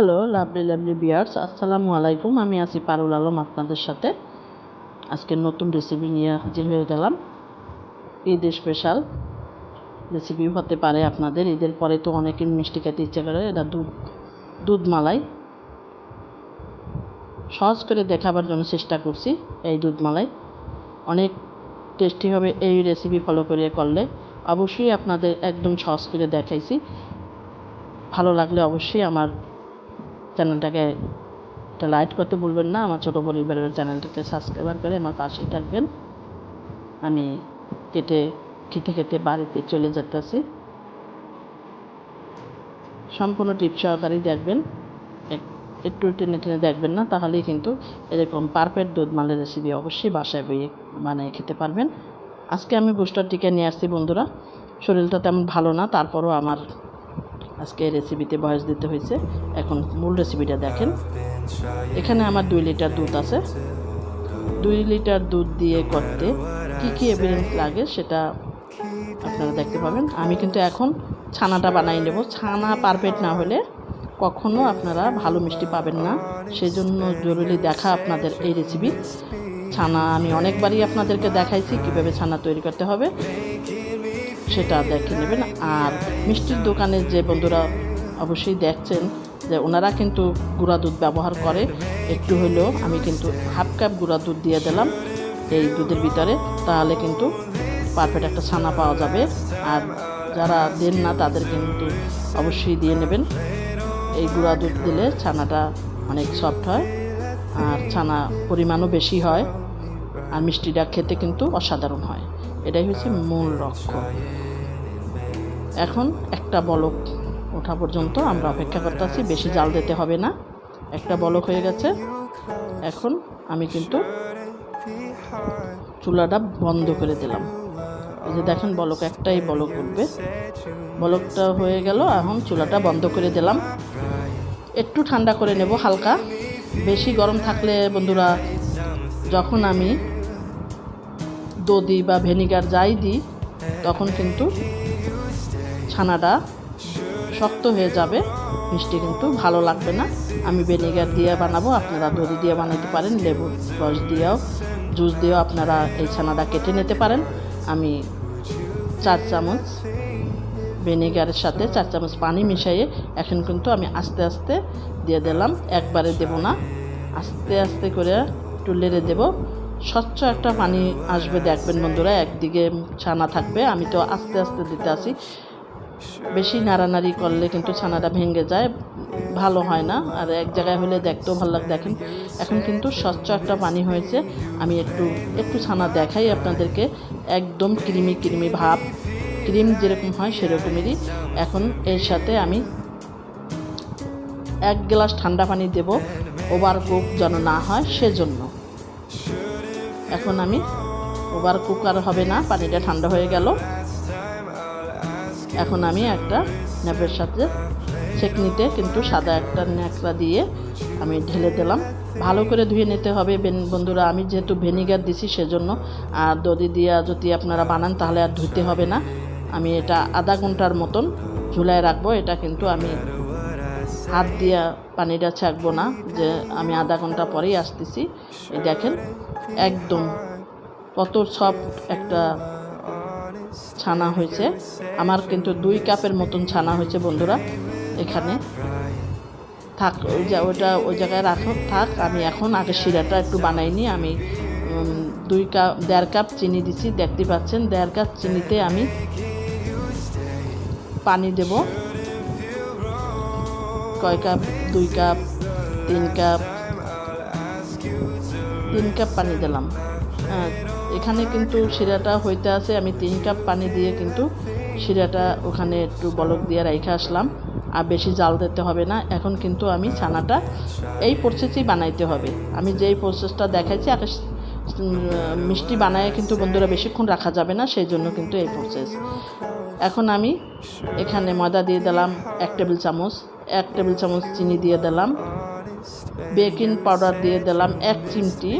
Hello, lovely lovely বিয়ার্স, আসসালামু আলাইকুম। আমি আছি পারুল আলম আপনাদের সাথে। আজকে নতুন রেসিপি নিয়ে হাজির হয়ে গেলাম। ঈদ স্পেশাল রেসিপি হতে পারে আপনাদের। ঈদের পরে তো অনেকের মিষ্টি খেতে ইচ্ছে করে এটা দুধ দুধ মালাই। সহজ করে দেখাবার জন্য চেষ্টা করছি এই দুধ মালাই। অনেক টেস্টি হবে এই রেসিপি ফলো করে করলে। অবশ্যই আপনাদের একদম সহজ করে দেখাইছি। ভালো লাগলে অবশ্যই আমার চ্যানেলটাকে একটা লাইক করতে ভুলবেন না। আমার ছোটো পরিবারের চ্যানেলটাকে সাবস্ক্রাইবার করে আমার পাশেই থাকবেন। আমি কেটে, খেতে খেতে বাড়িতে চলে যেতেছি। সম্পূর্ণ টিপ সহকারেই দেখবেন। এক- একটু টেনে টেনে দেখবেন না, তাহলেই কিন্তু এরকম পারফেক্ট দুধ মালের রেসিপি অবশ্যই বাসায় বইয়ে বানিয়ে খেতে পারবেন। আজকে আমি বুস্টার টিকা নিয়ে আসছি বন্ধুরা। শরীরটা তেমন ভালো না, তারপরও আমার আজকে রেসিপিতে বয়স দিতে হয়েছে। এখন মূল রেসিপিটা দেখেন। এখানে আমার দুই লিটার দুধ আছে। দুই লিটার দুধ দিয়ে করতে কি কী এভিডেন্স লাগে সেটা আপনারা দেখতে পাবেন। আমি কিন্তু এখন ছানাটা বানাই নেব। ছানা পারফেক্ট না হলে কখনো আপনারা ভালো মিষ্টি পাবেন না। সেজন্য জরুরি দেখা আপনাদের এই রেসিপি ছানা আমি অনেকবারই আপনাদেরকে দেখাইছি কীভাবে ছানা তৈরি করতে হবে। সেটা দেখে নেবেন। আর মিষ্টির দোকানে যে বন্ধুরা অবশ্যই দেখছেন যে ওনারা কিন্তু গুঁড়া দুধ ব্যবহার করে। একটু হলেও আমি কিন্তু হাফ কাপ গুঁড়া দুধ দিয়ে দিলাম এই দুধের ভিতরে, তাহলে কিন্তু পারফেক্ট একটা ছানা পাওয়া যাবে। আর যারা দেন না, তাদের কিন্তু অবশ্যই দিয়ে নেবেন। এই গুঁড়া দুধ দিলে ছানাটা অনেক সফট হয় আর ছানা পরিমাণও বেশি হয়। আর মিষ্টিটা খেতে কিন্তু অসাধারণ হয়। এটাই হচ্ছে মূল লক্ষ্য। এখন একটা বলক ওঠা পর্যন্ত আমরা অপেক্ষা করতেছি, বেশি জাল দিতে হবে না। একটা বলক হয়ে গেছে। এখন আমি কিন্তু চুলাটা বন্ধ করে দিলাম। এই যে দেখেন, বলক একটাই বলক উঠবে। বলকটা হয়ে গেল, এখন চুলাটা বন্ধ করে দিলাম। একটু ঠান্ডা করে নেব হালকা। বেশি গরম থাকলে বন্ধুরা, যখন আমি দধি বা ভেনিগার যাই দিই, তখন কিন্তু ছানাটা শক্ত হয়ে যাবে। মিষ্টি কিন্তু ভালো লাগবে না। আমি ভিনেগার দিয়ে বানাবো, আপনারা দধি দিয়ে বানাতে পারেন, লেবু রস দিয়েও, জুস দিয়েও আপনারা এই ছানাটা কেটে নিতে পারেন। আমি চার চামচ ভিনেগারের সাথে চার চামচ পানি মিশাইয়ে এখন কিন্তু আমি আস্তে আস্তে দিয়ে দিলাম। একবারে দেব না। আস্তে আস্তে করে একটু লেড়ে দেবো। স্বচ্ছ একটা পানি আসবে, দেখবেন বন্ধুরা, একদিকে ছানা থাকবে। আমি তো আস্তে আস্তে দিতে আসি। বেশি নাড়ানাড়ি করলে কিন্তু ছানাটা ভেঙে যায়, ভালো হয় না। আর এক জায়গায় হলে দেখতেও ভালো লাগে। দেখেন, এখন কিন্তু স্বচ্ছ একটা পানি হয়েছে। আমি একটু একটু ছানা দেখাই আপনাদেরকে। একদম ক্রিমি ক্রিমি ভাব। ক্রিম যেরকম হয় সেরকমেরই। এখন এর সাথে আমি এক গ্লাস ঠান্ডা পানি দেব। ওভার কুক যেন না হয় সেজন্য। এখন আমি ওভার কুক আর হবে না। পানিটা ঠান্ডা হয়ে গেল। এখন আমি একটা ন্যাপের সাথে চেকনিতে কিন্তু সাদা একটা ন্যাকড়া দিয়ে আমি ঢেলে দিলাম। ভালো করে ধুয়ে নিতে হবে। বেন- বন্ধুরা, আমি যেহেতু ভেনিগার দিছি সেজন্য, আর দধি দিয়ে যদি আপনারা বানান তাহলে আর ধুতে হবে না। আমি এটা আধা ঘণ্টার মতন ঝুলায় রাখব। এটা কিন্তু আমি হাত দিয়ে পানিটা ছাকবো না, যে আমি আধা ঘণ্টা পরেই আসতেছি। দেখেন, একদম কত সফট একটা ছানা হয়েছে। আমার কিন্তু দুই কাপের মতন ছানা হয়েছে বন্ধুরা এখানে। থাক ওই ওটা ওই জায়গায় রাখো। থাক আমি এখন আগে শিরাটা একটু বানাইনি। আমি দুই কাপ দেড় কাপ চিনি দিছি দেখতে পাচ্ছেন? দেড় কাপ চিনিতে আমি পানি দেব। কয় কাপ? দুই কাপ তিন কাপ তিন কাপ পানি দিলাম। হ্যাঁ, এখানে কিন্তু শিরাটা হইতে আছে আমি তিন কাপ পানি দিয়ে কিন্তু শিরাটা ওখানে একটু বলক দিয়ে রেখে আসলাম। আর বেশি জাল দিতে হবে না এখন কিন্তু আমি ছানাটা এই প্রসেসেই বানাইতে হবে। আমি যেই প্রসেসটা দেখাইছি উম, মিষ্টি বানায় কিন্তু বন্ধুরা বেশিক্ষণ রাখা যাবে না সেই জন্য কিন্তু এই প্রসেস এখন আমি এখানে ময়দা দিয়ে দিলাম এক টেবিল চামচ এক টেবিল চামচ চিনি দিয়ে দিলাম বেকিং পাউডার দিয়ে দিলাম এক চিমটি।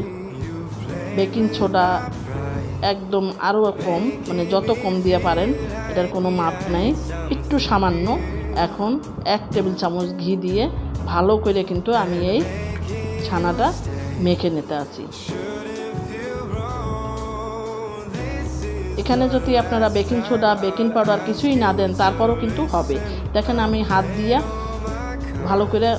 বেকিং সোডা একদম আরও কম মানে যত কম দিয়ে পারেন, এটার কোনো মাপ নেই। একটু সামান্য, এখন এক টেবিল চামচ ঘি দিয়ে ভালো করে কিন্তু আমি এই ছানাটা মেখে নিতে আছি। এখানে যদি আপনারা বেকিং সোডা, বেকিং পাউডার কিছুই না দেন, তারপরও কিন্তু হবে। দেখেন আমি হাত দিয়ে ভালো করে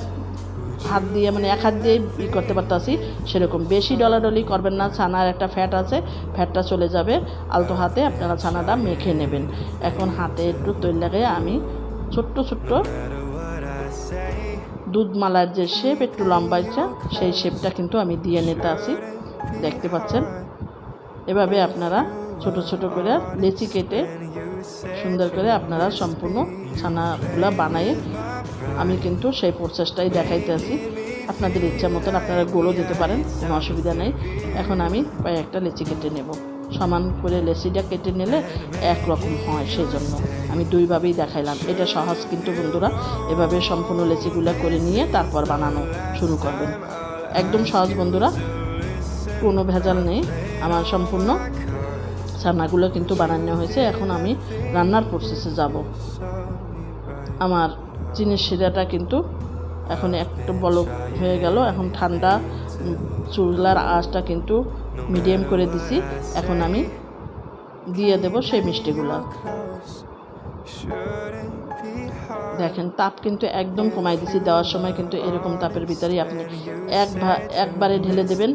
হাত দিয়ে মানে এক হাত দিয়ে ই করতে পারতাছি, সেরকম। বেশি ডলাডলি করবেন না, ছানার একটা ফ্যাট আছে, ফ্যাটটা চলে যাবে। আলতো হাতে আপনারা ছানাটা মেখে নেবেন। এখন হাতে একটু তৈল লাগিয়ে আমি ছোট্ট ছোট্ট দুধ মালার যে শেপ একটু লম্বা লম্বাইটা সেই শেপটা কিন্তু আমি দিয়ে নিতে আসি। দেখতে পাচ্ছেন? এভাবে আপনারা ছোট ছোট করে লেচি কেটে সুন্দর করে আপনারা সম্পূর্ণ ছানাগুলা বানায়ে আমি কিন্তু সেই প্রসেসটাই দেখাইতে আছি। আপনাদের ইচ্ছা মতন আপনারা গোলও দিতে পারেন, কোনো অসুবিধা নেই। এখন আমি প্রায় একটা লেচি কেটে নেব। সমান করে লেচিটা কেটে নিলে একরকম হয় সেই জন্য আমি দুইভাবেই দেখাইলাম। এটা সহজ কিন্তু বন্ধুরা, এভাবে সম্পূর্ণ লেচিগুলো করে নিয়ে তারপর বানানো শুরু করবেন। একদম সহজ বন্ধুরা, কোনো ভেজাল নেই। আমার সম্পূর্ণ ছানাগুলো কিন্তু বানানো হয়েছে। এখন আমি রান্নার প্রসেসে যাব। আমার চিনির শিরাটা কিন্তু এখন একটু বলক হয়ে গেল। এখন ঠান্ডা চুলার আঁচটা কিন্তু মিডিয়াম করে দিছি। এখন আমি দিয়ে দেব সেই মিষ্টিগুলো। দেখেন, তাপ কিন্তু একদম কমাই দিছি। দেওয়ার সময় কিন্তু এরকম তাপের ভিতরেই আপনি এক একবারে ঢেলে দেবেন।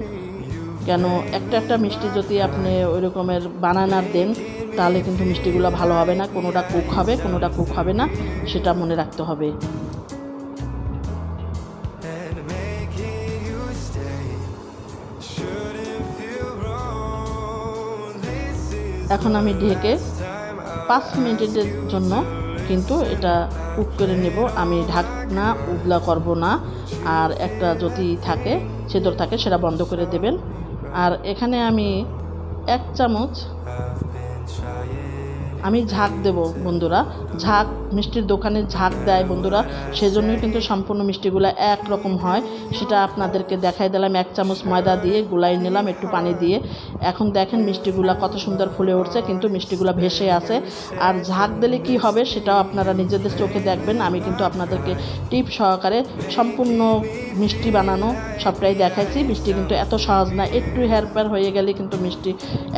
কেন, একটা একটা মিষ্টি যদি আপনি ওই রকমের বানানার দেন তাহলে কিন্তু মিষ্টিগুলো ভালো হবে না কোনোটা কুক হবে কোনোটা কুক হবে না সেটা মনে রাখতে হবে। এখন আমি ঢেকে পাঁচ মিনিটের জন্য কিন্তু এটা কুক করে নেব। আমি ঢাকনা উবলা করব না আর একটা যদি থাকে ছেদর থাকে সেটা বন্ধ করে দেবেন। আর এখানে আমি এক চামচ আমি ঝাঁক দেব বন্ধুরা। ঝাঁক মিষ্টির দোকানে ঝাঁক দেয় বন্ধুরা, সেজন্যই কিন্তু সম্পূর্ণ মিষ্টিগুলো একরকম হয়। সেটা আপনাদেরকে দেখাই দিলাম, এক চামচ ময়দা দিয়ে গুলাই নিলাম, একটু পানি দিয়ে। এখন দেখেন মিষ্টিগুলো কত সুন্দর ফুলে উঠছে, কিন্তু মিষ্টিগুলো ভেসে আছে। আর ঝাঁক দিলে কি হবে সেটাও আপনারা নিজেদের চোখে দেখবেন। আমি কিন্তু আপনাদেরকে টিপ সহকারে সম্পূর্ণ মিষ্টি বানানো সবটাই দেখাইছি। মিষ্টি কিন্তু এত সহজ না, একটু হেরপার হয়ে গেলে কিন্তু মিষ্টি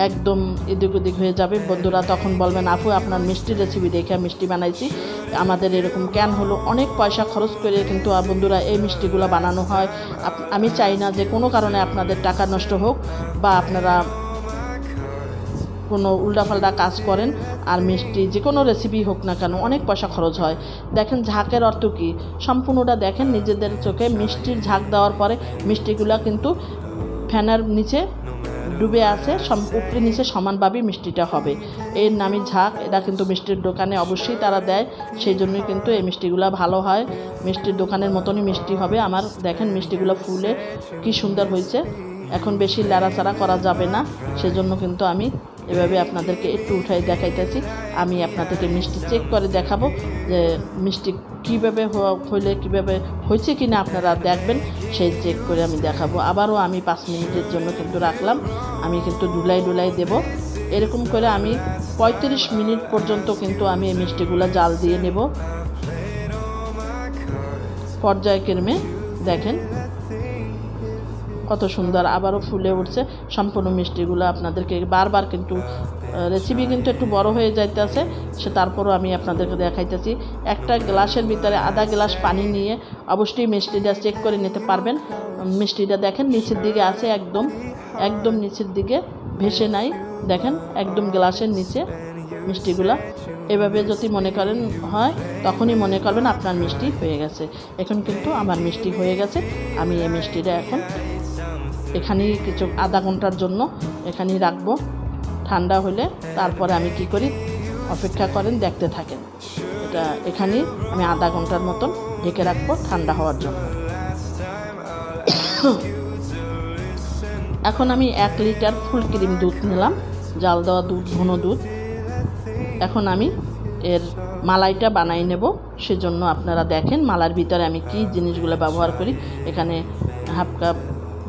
একদম এদিক ওদিক হয়ে যাবে। বন্ধুরা তখন বলবেন, আপু, আপনার মিষ্টি রেসিপি দেখে মিষ্টি বানাইছি। আমাদের এরকম ক্যান হলো, অনেক পয়সা খরচ করে কিন্তু বন্ধুরা এই মিষ্টিগুলো বানানো হয়। আমি চাই না যে কোনো কারণে আপনাদের টাকা নষ্ট হোক বা আপনারা কোনো উল্টাপাল্টা কাজ করেন, আর মিষ্টি যে কোনো রেসিপি হোক না কেন, অনেক পয়সা খরচ হয়। দেখেন ঝাঁকের অর্থ কী? সম্পূর্ণটা দেখেন নিজেদের চোখে মিষ্টির ঝাঁক দেওয়ার পরে মিষ্টিগুলো কিন্তু ফ্যানের নিচে ডুবে আছে উপরে নিচে সমানভাবেই মিষ্টিটা হবে। এর নামই ঝাঁক, এটা কিন্তু মিষ্টির দোকানে অবশ্যই তারা দেয়, সেই জন্যই কিন্তু এই মিষ্টিগুলো ভালো হয়। মিষ্টির দোকানের মতনই মিষ্টি হবে। আমার দেখেন মিষ্টিগুলো ফুলে কি সুন্দর হয়েছে। এখন বেশি লাড়াচাড়া করা যাবে না, সেজন্য কিন্তু আমি এভাবে আপনাদেরকে একটু উঠাই দেখাইতেছি। আমি আপনাদেরকে মিষ্টি চেক করে দেখাবো যে মিষ্টি কীভাবে হইলে কীভাবে হয়েছে কি না আপনারা দেখবেন, সেই চেক করে আমি দেখাবো। আবারও আমি পাঁচ মিনিটের জন্য কিন্তু রাখলাম। আমি কিন্তু ডুলাই ডুলাই দেব। এরকম করে আমি পঁয়ত্রিশ মিনিট পর্যন্ত কিন্তু আমি এই মিষ্টিগুলো জাল দিয়ে নেব। পর্যায়ক্রমে দেখেন কত সুন্দর আবারও ফুলে উঠছে। সম্পূর্ণ মিষ্টিগুলো আপনাদেরকে বারবার কিন্তু রেসিপি কিন্তু একটু বড় হয়ে যাইতেছে। সে তারপরও আমি আপনাদেরকে দেখাইতেছি। একটা গ্লাসের ভিতরে আধা গ্লাস পানি নিয়ে অবশ্যই মিষ্টিটা চেক করে নিতে পারবেন। মিষ্টিটা দেখেন নিচের দিকে আছে একদম একদম নিচের দিকে ভেসে নাই। দেখেন একদম গ্লাসের নিচে মিষ্টিগুলা। এভাবে যদি মনে করেন হয়, তখনই মনে করবেন আপনার মিষ্টি হয়ে গেছে। এখন কিন্তু আমার মিষ্টি হয়ে গেছে। আমি এই মিষ্টিটা এখন এখানেই কিছু আধা ঘণ্টার জন্য এখানেই রাখব। ঠান্ডা হলে তারপরে আমি কি করি? অপেক্ষা করেন, দেখতে থাকেন। এটা এখানেই আমি আধা ঘণ্টার মতন ঢেকে রাখব ঠান্ডা হওয়ার জন্য। এখন আমি এক লিটার ফুল ক্রিম দুধ নিলাম, জাল দেওয়া দুধ, ঘন দুধ। এখন আমি এর মালাইটা বানাই নেব, সেজন্য আপনারা দেখেন মালার ভিতরে আমি কি জিনিসগুলো ব্যবহার করি। এখানে হাফ কাপ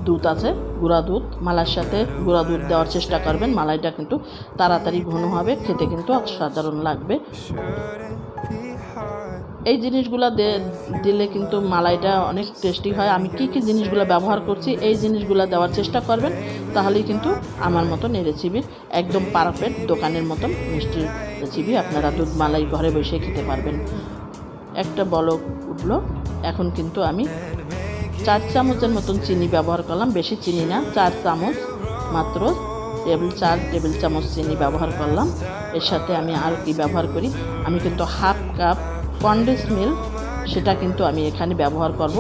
দুধ আছে, গুঁড়া দুধ। মালার সাথে গুঁড়া দুধ দেওয়ার চেষ্টা করবেন, মালাইটা কিন্তু তাড়াতাড়ি ঘন হবে, খেতে কিন্তু অসাধারণ লাগবে। এই জিনিসগুলো দিলে কিন্তু মালাইটা অনেক টেস্টি হয়। আমি কি কি জিনিসগুলো ব্যবহার করছি, এই জিনিসগুলো দেওয়ার চেষ্টা করবেন, তাহলেই কিন্তু আমার মতন এই রেসিপির একদম পারফেক্ট দোকানের মতন মিষ্টির রেসিপি আপনারা দুধ মালাই ঘরে বসে খেতে পারবেন। একটা বলক উঠল, এখন কিন্তু আমি চার চামচের মতন চিনি ব্যবহার করলাম, বেশি চিনি না, চার চামচ মাত্র টেবিল চার টেবিল চামচ চিনি ব্যবহার করলাম। এর সাথে আমি আর কি ব্যবহার করি, আমি কিন্তু হাফ কাপ কন্ডেন্স মিল্ক সেটা কিন্তু আমি এখানে ব্যবহার করব।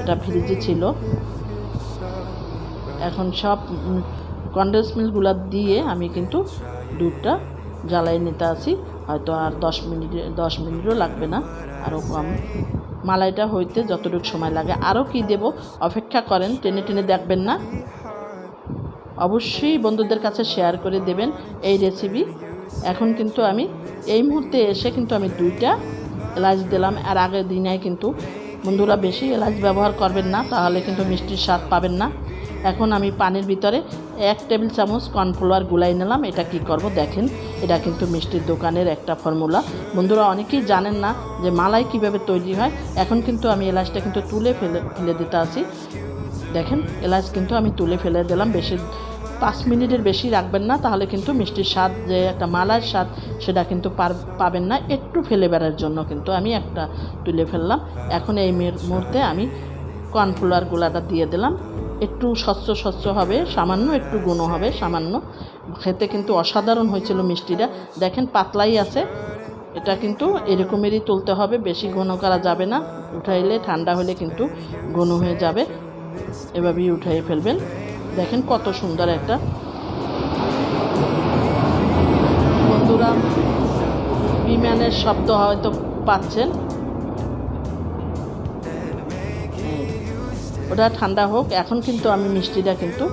এটা ফ্রিজে ছিল। এখন সব কন্ডেন্স মিল্কগুলো দিয়ে আমি কিন্তু দুধটা জ্বালাই নিতে আসি হয়তো আর দশ মিনিট, দশ মিনিটও লাগবে না, আরও কম। মালাইটা হইতে যতটুকু সময় লাগে। আরও কি দেব? অপেক্ষা করেন, টেনে টেনে দেখবেন না? অবশ্যই বন্ধুদের কাছে শেয়ার করে দেবেন এই রেসিপি এখন কিন্তু আমি, এই মুহূর্তে এসে কিন্তু আমি দুইটা এলাচ দিলাম। আর আগের দিনে কিন্তু বন্ধুরা বেশি এলাচ ব্যবহার করবেন না, তাহলে কিন্তু মিষ্টির স্বাদ পাবেন না। এখন আমি পানির ভিতরে এক টেবিল চামচ কর্নফ্লাওয়ার গুলাই নিলাম। এটা কি করব দেখেন। এটা কিন্তু মিষ্টির দোকানের একটা ফর্মুলা। বন্ধুরা, অনেকেই জানেন না যে মালাই কীভাবে তৈরি হয়। এখন কিন্তু আমি এলাচটা কিন্তু তুলে ফেলে ফেলে দিতে আসি দেখেন, এলাচ কিন্তু আমি তুলে ফেলে দিলাম। বেশি, পাঁচ মিনিটের বেশি রাখবেন না, তাহলে কিন্তু মিষ্টির স্বাদ, যে একটা মালার স্বাদ, সেটা কিন্তু পাবেন না। একটু ফেলে বেড়ার জন্য কিন্তু আমি একটা তুলে ফেললাম। এখন এই মুহূর্তে আমি কর্নফ্লাওয়ার গুলাটা দিয়ে দিলাম। একটু স্বচ্ছ স্বচ্ছ হবে, সামান্য একটু গুঁড়ো হবে, সামান্য। খেতে কিন্তু অসাধারণ হয়েছিল মিষ্টিটা। দেখেন, পাতলাই আছে। এটা কিন্তু এরকমেরই তুলতে হবে, বেশি ঘন করা যাবে না। উঠাইলে ঠান্ডা হলে কিন্তু ঘন হয়ে যাবে। এভাবেই উঠাই ফেলবেন। দেখেন কত সুন্দর একটা। বন্ধুরা, বিমানের শব্দ হয়তো পাচ্ছেন। ওটা ঠান্ডা হোক, এখন কিন্তু আমি মিষ্টিটা কিন্তু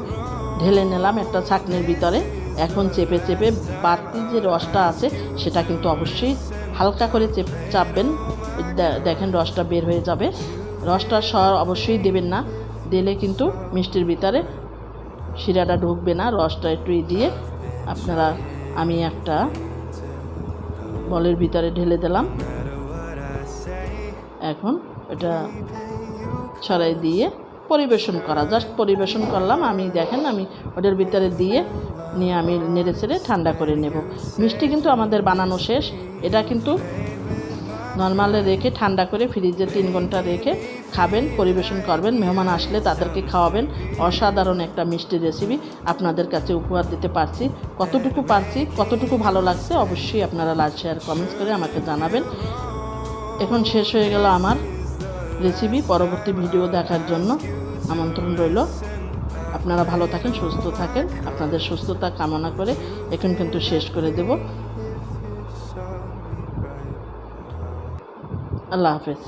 ঢেলে নিলাম একটা ছাকনির ভিতরে। এখন চেপে চেপে বাড়তি যে রসটা আছে, সেটা কিন্তু অবশ্যই হালকা করে চেপ চাপবেন। দেখেন রসটা বের হয়ে যাবে। রসটা সর অবশ্যই দেবেন না। দিলে কিন্তু মিষ্টির ভিতরে শিরাটা ঢুকবে না। রসটা একটু দিয়ে আপনারা, আমি একটা বলের ভিতরে ঢেলে দিলাম। এখন এটা ছড়াই দিয়ে পরিবেশন করা। জাস্ট পরিবেশন করলাম, আমি দেখেন, আমি ওটার ভিতরে দিয়ে নিয়ে আমি নেড়ে ছেড়ে ঠান্ডা করে নেব। মিষ্টি কিন্তু আমাদের বানানো শেষ। এটা কিন্তু নর্মালে রেখে ঠান্ডা করে ফ্রিজে তিন ঘণ্টা রেখে খাবেন, পরিবেশন করবেন। মেহমান আসলে তাদেরকে খাওয়াবেন। অসাধারণ একটা মিষ্টি রেসিপি আপনাদের কাছে উপহার দিতে পারছি। কতটুকু পারছি, কতটুকু ভালো লাগছে অবশ্যই আপনারা লাইক শেয়ার কমেন্টস করে আমাকে জানাবেন। এখন শেষ হয়ে গেল আমার রেসিপি পরবর্তী ভিডিও দেখার জন্য আমন্ত্রণ রইল। আপনারা ভালো থাকেন, সুস্থ থাকেন। আপনাদের সুস্থতা কামনা করে এখন কিন্তু শেষ করে দেব। আল্লাহ হাফেজ।